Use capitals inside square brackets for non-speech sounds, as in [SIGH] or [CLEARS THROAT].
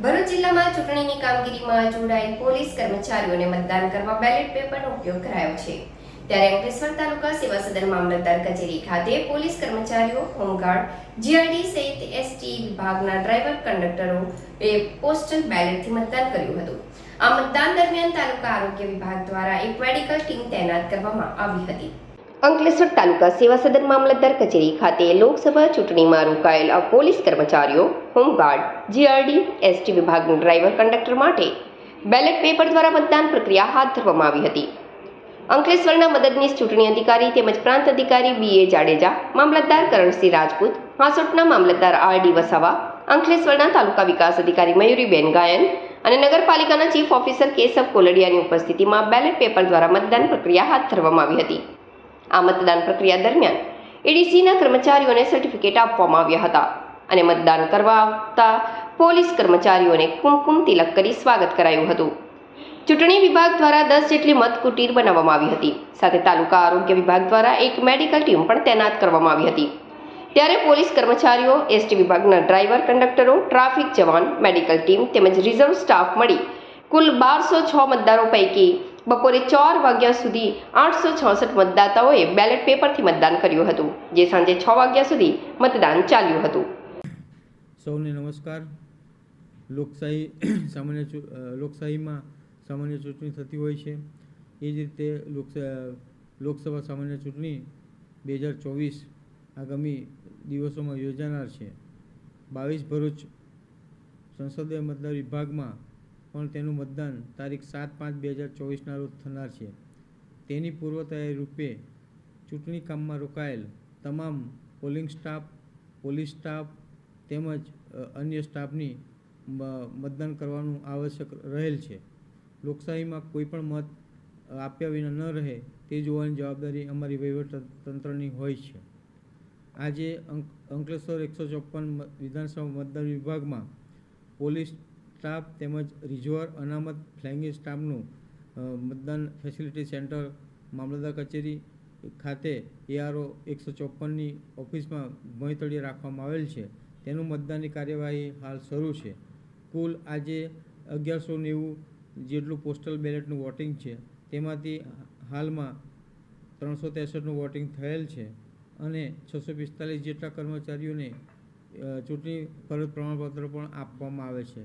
ભરૂચ જિલ્લામાં ચૂંટણીની કામગીરીમાં જોડાયેલ પોલીસ કર્મચારીઓને મતદાન કરવા બેલેટ પેપરનો ઉપયોગ કરાયો છે. ત્યારે અંકલેશ્વર તાલુકા સેવા સદન મામલતદાર કચેરી ખાતે પોલીસ કર્મચારીઓ, હોમગાર્ડ, જીઆરડી સહિત એસટી વિભાગના ડ્રાઈવર, કંડક્ટરો એ પોસ્ટલ બેલેટથી મતદાન કર્યું હતું. આ મતદાન દરમિયાન તાલુકા આરોગ્ય વિભાગ દ્વારા એક મેડિકલ ટીમ તૈનાત કરવામાં આવી હતી. અંકલેશ્વર તાલુકા સેવા સદન મામલતદાર કચેરી ખાતે લોકસભા ચૂંટણીમાં રોકાયેલા પોલીસ કર્મચારીઓ, હોમગાર્ડ, જીઆરડી, એસટી વિભાગના ડ્રાઈવર કંડક્ટર માટે બેલેટ પેપર દ્વારા મતદાન પ્રક્રિયા હાથ ધરવામાં આવી હતી. અંકલેશ્વરના મદદનીશ ચૂંટણી અધિકારી તેમજ પ્રાંત અધિકારી બી એ જાડેજા, મામલતદાર કરણસિંહ રાજપૂત, હાંસોટના મામલતદાર આર ડી વસાવા, અંકલેશ્વરના તાલુકા વિકાસ અધિકારી મયુરીબેન ગાયન અને નગરપાલિકાના ચીફ ઓફિસર કેશવ કોલડિયાની ઉપસ્થિતિમાં બેલેટ પેપર દ્વારા મતદાન પ્રક્રિયા હાથ ધરવામાં આવી હતી. આ મતદાન પ્રક્રિયા દરમિયાન એડીસીના કર્મચારીઓને સર્ટિફિકેટ આપવામાં આવ્યા હતા અને મતદાન કરવા આવતા પોલીસ કર્મચારીઓને કુમકુમ તિલક કરી સ્વાગત કરાયું હતું. ચૂંટણી વિભાગ દ્વારા દસ જેટલી મત કુટીર બનાવવામાં આવી હતી. સાથે તાલુકા આરોગ્ય વિભાગ દ્વારા એક મેડિકલ ટીમ પણ તૈનાત કરવામાં આવી હતી. ત્યારે પોલીસ કર્મચારીઓ, એસટી વિભાગના ડ્રાઈવર કંડક્ટરો, ટ્રાફિક જવાન, મેડિકલ ટીમ તેમજ રિઝર્વ સ્ટાફ મળી કુલ બારસો છ મતદારો પૈકી બપોરે ચાર વાગ્યા સુધી આઠસો છોસઠ મતદાતાઓએ બેલેટ પેપરથી મતદાન કર્યું હતું, જે સાંજે છ વાગ્યા સુધી મતદાન ચાલ્યું હતું. સૌને નમસ્કાર. લોકશાહી [CLEARS THROAT] સામાન્ય લોકશાહીમાં સામાન્ય ચૂંટણી થતી હોય છે. એ જ રીતે લોકસભા સામાન્ય ચૂંટણી બે હજાર ચોવીસ આગામી દિવસોમાં યોજાનાર છે. બાવીસ ભરૂચ સંસદીય મતદાર વિભાગમાં પણ તેનું મતદાન તારીખ સાત પાંચ બે હજાર ચોવીસના રોજ થનાર છે. તેની પૂર્વ તૈયારી રૂપે ચૂંટણી કામમાં રોકાયેલ તમામ પોલિંગ સ્ટાફ, પોલીસ સ્ટાફ તેમજ અન્ય સ્ટાફની મતદાન કરવાનું આવશ્યક રહેલ છે. લોકશાહીમાં કોઈ પણ મત આપ્યા વિના ન રહે તે જોવાની જવાબદારી અમારી વહીવટ તંત્રની હોય છે. આજે અંક, અંકલેશ્વર એકસો ચોપન વિધાનસભા મતદાર વિભાગમાં પોલીસ સ્ટાફ તેમજ રિઝર્વ અનામત ફ્લાઇંગ સ્ટાફનું મતદાન ફેસિલિટી સેન્ટર, મામલતદાર કચેરી ખાતે એઆરઓ એકસો ચોપનની ઓફિસમાં ભોંયતળિયે રાખવામાં આવેલ છે. તેનું મતદાનની કાર્યવાહી હાલ શરૂ છે. કુલ આજે અગિયારસો નેવું જેટલું પોસ્ટલ બેલેટનું વોટિંગ છે. તેમાંથી હાલમાં ત્રણસો ત્રેસઠનું વોટિંગ થયેલ છે અને છસો પિસ્તાલીસ જેટલા કર્મચારીઓને ચૂંટણી ફરજ પ્રમાણપત્ર પણ આપવામાં આવે છે.